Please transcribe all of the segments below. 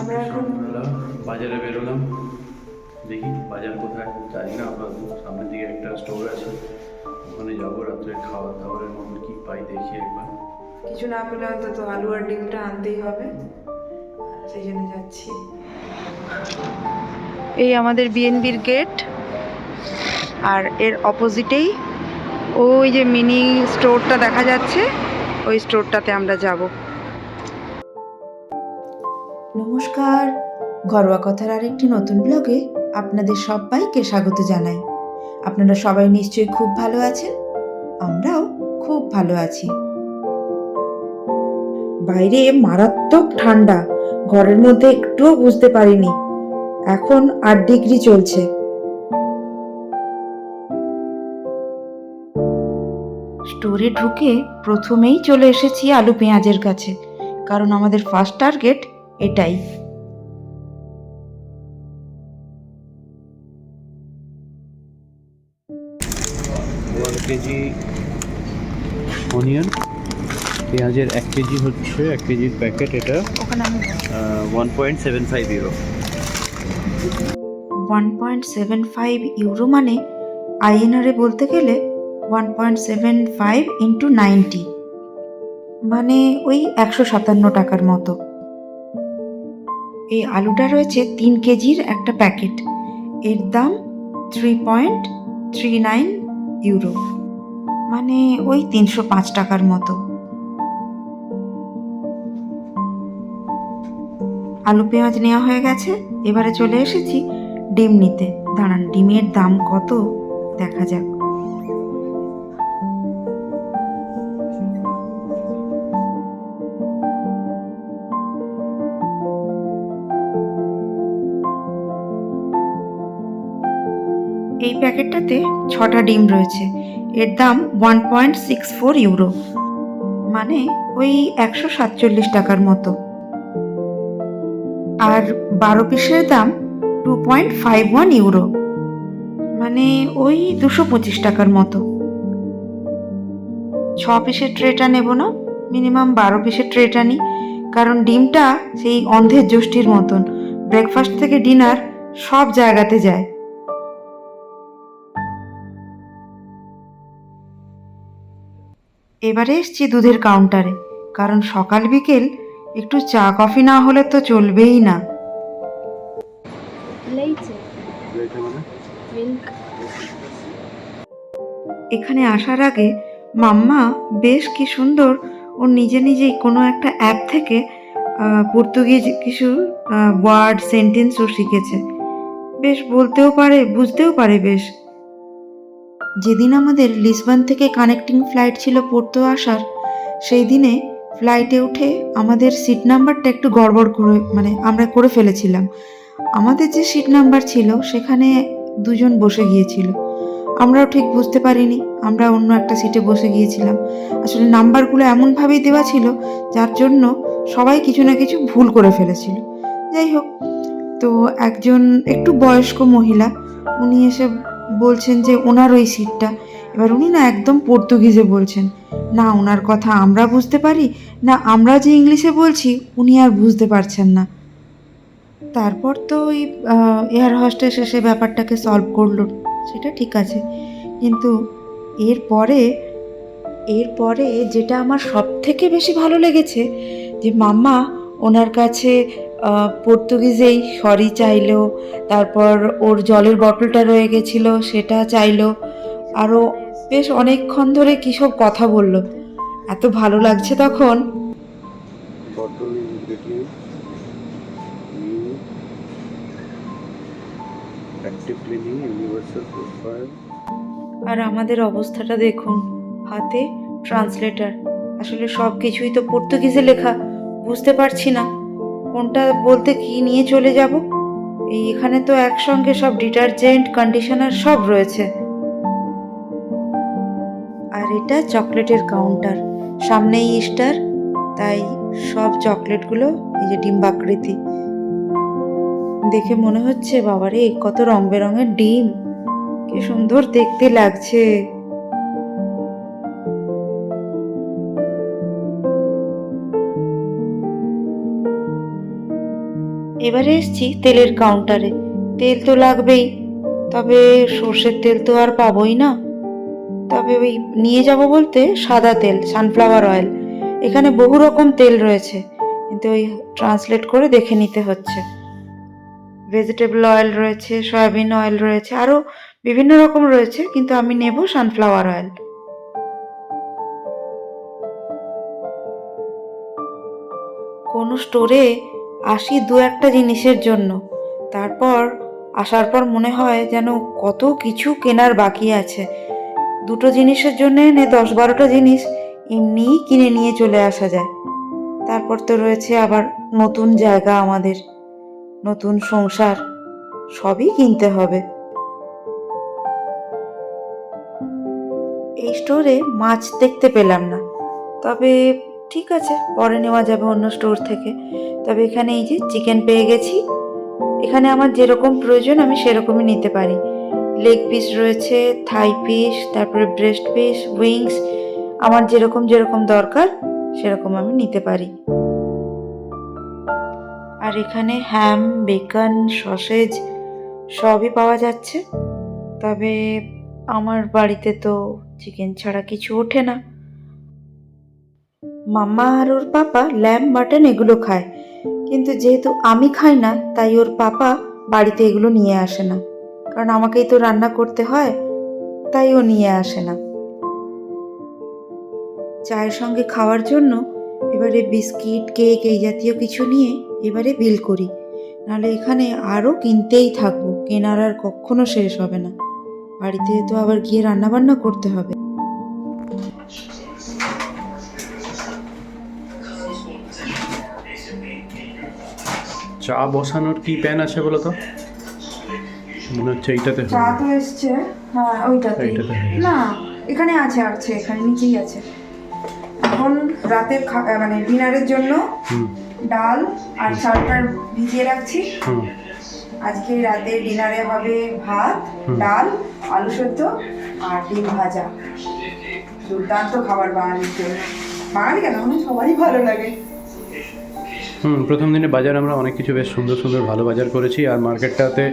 আমরা এখন বাজারে বেরোলাম। দেখি বাজার কোথায় জানি না আপাতত সামনের দিকে একটা স্টোর আছে। ওখানে যাব রাত্রে খাওয়া দাওয়ারের মতো কি পাই দেখি একবার। কিছু না পেলে অন্তত আলু আর ডিমটা আনতেই হবে। সেই জন্য যাচ্ছি। এই আমাদের বিএনবির গেট আর এর অপোজিটেই ওই যে মিনি স্টোরটা দেখা যাচ্ছে। ওই স্টোরটাতে আমরা যাব। নমস্কার। ঘরোয়া কথার আরেকটি নতুন ব্লগে আপনাদের সবাইকে স্বাগত জানাই। আপনারা সবাই নিশ্চয়ই খুব ভালো আছেন? আমরাও খুব ভালো আছি। বাইরে মারাত্মক ঠান্ডা। ঘরের মধ্যে একটুও বুঝতে পারিনি। এখন আট ডিগ্রি চলছে। স্টোরে ঢুকে প্রথমেই চলে এসেছি আলু পেঁয়াজের কাছে। কারণ আমাদের ফার্স্ট টার্গেট এটাই। KG onion. পেঁয়াজের এক কেজি হচ্ছে এক কেজির প্যাকেট এটা ওখানে one point seven five euro one point seven five euro মানে আইএনআরে বলতে গেলে one point seven five into ninety মানে ওই একশো সাতান্ন টাকার মতো। এই আলুটা রয়েছে তিন কেজির একটা প্যাকেট। এর দাম three point three nine euro মানে ওই তিনশো পাঁচ টাকার মতো। আলু পেঁয়াজ নেওয়া হয়ে গেছে, এবারে চলে এসেছি ডিম নিতে। দাঁড়ান, ডিমের দাম কত? দেখা যাক। এই প্যাকেটটাতে ছটা ডিম রয়েছে। এর দাম one point six four euro মানে ওই একশো সাতচল্লিশ টাকার মতো। আর বারো পিসের দাম two point five one euro মানে ওই দুশো পঁচিশ টাকার মতো। ছ পিসের ট্রেটা নেব না, মিনিমাম বারো পিসের ট্রেটা নিই কারণ ডিমটা সেই অন্ধের জষ্টির মতন। ব্রেকফাস্ট থেকে ডিনার সব জায়গাতে যায়। এবারে এসছি দুধের কাউন্টারে কারণ সকাল বিকেল একটু চা কফি না হলে তো চলবেই না। মানে. এখানে আসার আগে মাম্মা বেশ কি সুন্দর ও নিজে নিজেই কোনো একটা অ্যাপ থেকে পর্তুগিজ কিছু ওয়ার্ড সেন্টেন্সও শিখেছে। বেশ বলতেও পারে বুঝতেও পারে বেশ। যেদিন আমাদের লিসবন থেকে কানেক্টিং ফ্লাইট ছিল পড়তো আসার, সেই দিনে ফ্লাইটে উঠে আমাদের সিট নাম্বারটা একটু গড়বড় করে মানে আমরা করে ফেলেছিলাম। আমাদের যে সিট নাম্বার ছিল, সেখানে দুজন বসে গিয়েছিল। আমরাও ঠিক বুঝতে পারিনি, আমরা অন্য একটা সিটে বসে গিয়েছিলাম। আসলে নাম্বারগুলো এমনভাবেই দেওয়া ছিল, যার জন্য সবাই কিছু না কিছু ভুল করে ফেলেছিল। যাই হোক, তো একজন একটু বয়স্ক মহিলা, উনি এসে বলছেন যে ওনার ওই সিটটা এবার উনি না একদম পর্তুগিজে বলছেন, না, ওনার কথা আমরা বুঝতে পারি, না, আমরা যে ইংলিশে বলছি, উনি আর বুঝতে পারছেন না। তারপর তো ওই এয়ার হস্টেস এসে ব্যাপারটাকে সলভ করল, সেটা ঠিক আছে। কিন্তু এরপরে এরপরে যেটা আমার সব থেকে বেশি ভালো লেগেছে, যে মাম্মা ওনার কাছে পর্তুগিজেই সরি চাইলো তারপর ওর জলের বটলটা রয়ে গেছিল সেটা চাইলো। আরও বেশ অনেকক্ষণ ধরে কী সব কথা বলল। এত ভালো লাগছে তখন। আর আমাদের অবস্থাটা দেখুন হাতে ট্রান্সলেটার আসলে সব কিছুই তো পর্তুগিজে লেখা বুঝতে পারছি না। কোনটা বলতে কি নিয়ে চলে যাব? এই এখানে তো একসঙ্গে সব ডিটারজেন্ট, কন্ডিশনার সব রয়েছে। আর এটা চকলেটের কাউন্টার। সামনেই ইস্টার, তাই সব চকলেটগুলো এই যে ডিম্বাকৃতি। দেখে মনে হচ্ছে, বাবারে, কত রং বেরঙের ডিম। কি সুন্দর দেখতে লাগছে। এবারে এসছি তেলের কাউন্টারে তেল তো লাগবেই, তবে সর্ষের তেল তো আর পাবোই না। তবে ওই নিয়ে যাব বলতে সাদা তেল সানফ্লাওয়ার অয়েল এখানে বহু রকম তেল রয়েছে, কিন্তু ওই ট্রান্সলেট করে দেখে নিতে হচ্ছে। ভেজিটেবল অয়েল রয়েছে, সয়াবিন অয়েল রয়েছে আরও বিভিন্ন রকম রয়েছে, কিন্তু আমি নেব সানফ্লাওয়ার অয়েল কোনো স্টোরে আসি দু একটা জিনিসের জন্য। তারপর আসার পর মনে হয় যেন কত কিছু কেনার বাকি আছে। দুটো জিনিসের জন্য এনে দশ বারোটা জিনিস এমনিই কিনে নিয়ে চলে আসা যায়। তারপর তো রয়েছে আবার নতুন জায়গা আমাদের। নতুন সংসার, সবই কিনতে হবে। এই স্টোরে মাছ দেখতে পেলাম না। তবে ঠিক আছে, পরে নেওয়া যাবে অন্য স্টোর থেকে। তবে এখানে এই যে চিকেন পেয়ে গেছি। এখানে আমার যেরকম প্রয়োজন আমি সেরকমই নিতে পারি। লেগ পিস রয়েছে থাই পিস তারপরে ব্রেস্ট পিস উইংস আমার যেরকম যেরকম দরকার, সেরকম আমি নিতে পারি। আর এখানে হ্যাম বেকন সসেজ সবই পাওয়া যাচ্ছে। তবে আমার বাড়িতে তো চিকেন ছাড়া কিছু ওঠে না। মাম্মা আর ওর পাপা ল্যাম্প মাটন এগুলো খায়। কিন্তু যেহেতু আমি খাই না, তাই ওর পাপা বাড়িতে এগুলো নিয়ে আসে না। কারণ আমাকেই তো রান্না করতে হয়, তাই ও নিয়ে আসে না। চায়ের সঙ্গে খাওয়ার জন্য এবারে বিস্কিট, কেক এই জাতীয় কিছু নিয়ে এবারে বিল করি। নাহলে এখানে আরও কিনতেই থাকব, কেনার আর কখনো শেষ হবে না। বাড়িতে তো আবার গিয়ে রান্নাবান্না করতে হবে। চা বসানোর কি প্যান আছে বলো তো মনে হচ্ছে এইটাতে চা তো এসছে। হ্যাঁ ওইটাতে। না এখানে আছে আছে এখানে নিচেই আছে। এখন রাতের খা- মানে ডিনারের জন্য ডাল আর চালটা ভিজিয়ে রাখছি। আজকে রাতে ডিনারে হবে ভাত ডাল আলু সেদ্ধ আর ডিম ভাজা। দুর্দান্ত খাবার বাঙালির জন্য বাঙালি কেন? সবারই ভালো লাগে। হুম প্রথম দিনে বাজার আমরা অনেক কিছু বেশ সুন্দর সুন্দর ভালো বাজার করেছি আর মার্কেটটাতে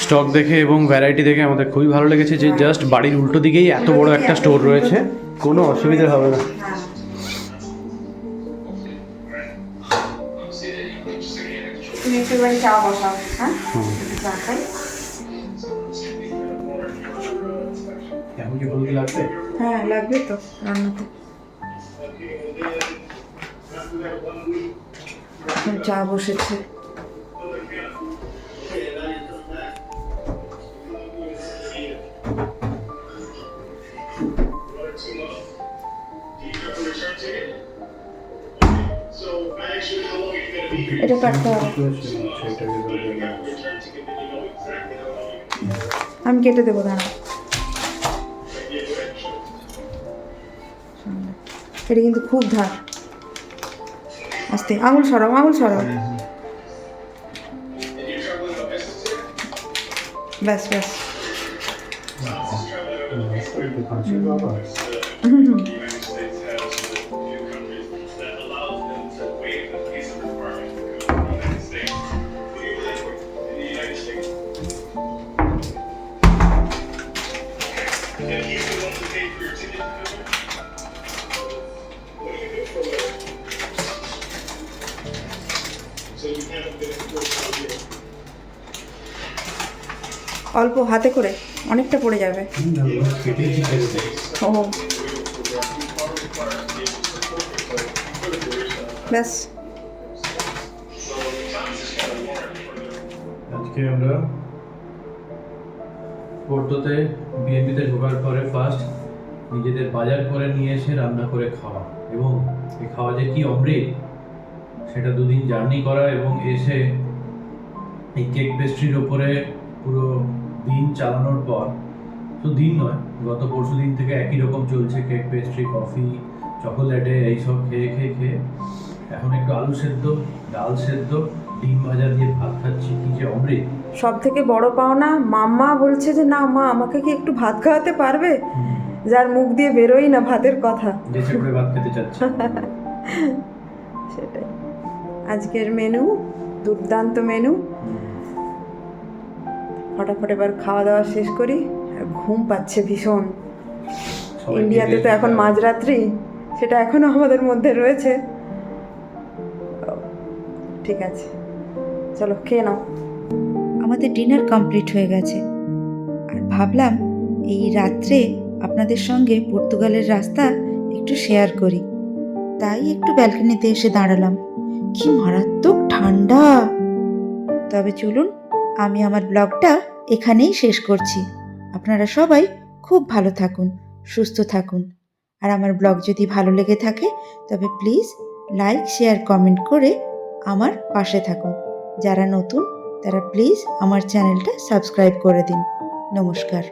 স্টক দেখে এবং ভ্যারাইটি দেখে আমাদের খুবই ভালো লেগেছে যে জাস্ট বাড়ির উল্টো দিকেই এত বড় একটা স্টোর রয়েছে। কোনো অসুবিধা হবে না। হ্যাঁ? হ্যাঁ লাগবে তো রান্নাতে। এখন চা বসেছে। এটা কাটতে আমি কেটে দেবো দাঁড়া এটা কিন্তু খুব ধার। আস্তে আঙুল সরাও আঙুল সরাও। ব্যাস ব্যাস। অল্প হাতে করে অনেকটা পড়ে যাবে। ও ব্যাস। আজকে আমরা পোর্টোতে বিএনপিতে ঢোকার পরে ফার্স্ট নিজেদের বাজার করে নিয়ে এসে রান্না করে খাওয়া এবং এই খাওয়া যে কি অমৃত, সেটা দুদিন জার্নি করা এবং এসে এই কেক পেস্ট্রির ওপরে পুরো দিন চালানোর পর তো দিন নয় গত পরশু দিন থেকে একই রকম চলছে কেক পেস্ট্রি কফি চকোলেটে এইসব খেয়ে খেয়ে খেয়ে। এখন একটু আলু সেদ্ধ ডাল সেদ্ধ ডিম ভাজা দিয়ে ভাত খাচ্ছি। কি যে অমৃত। সব থেকে বড় পাওনা মাম্মা বলছে যে না মা আমাকে কি একটু ভাত খাওয়াতে পারবে? যার মুখ দিয়ে বেরোই না ভাতের কথা। দেশে করে ভাত খেতে চাচ্ছি। সেটাই। আজকের মেনু দুর্দান্ত মেনু ফটাফট এবার খাওয়া দাওয়া শেষ করি আর ঘুম পাচ্ছে ভীষণ। ইন্ডিয়াতে তো এখন মাঝরাত্রি সেটা এখনও আমাদের মধ্যে রয়েছে। ঠিক আছে চলো খেয়ে নাও। আমাদের ডিনার কমপ্লিট হয়ে গেছে। আর ভাবলাম এই রাত্রে আপনাদের সঙ্গে পর্তুগালের রাস্তা একটু শেয়ার করি। তাই একটু ব্যালকনিতে এসে দাঁড়ালাম। কি মারাত্মক ঠান্ডা। তবে চলুন আমি আমার ব্লগটা এখানেই শেষ করছি। আপনারা সবাই খুব ভালো থাকুন, সুস্থ থাকুন। আর আমার ব্লগ যদি ভালো লেগে থাকে, তবে প্লিজ লাইক, শেয়ার, কমেন্ট করে আমার পাশে থাকুন। যারা নতুন, তারা প্লিজ আমার চ্যানেলটা সাবস্ক্রাইব করে দিন। নমস্কার।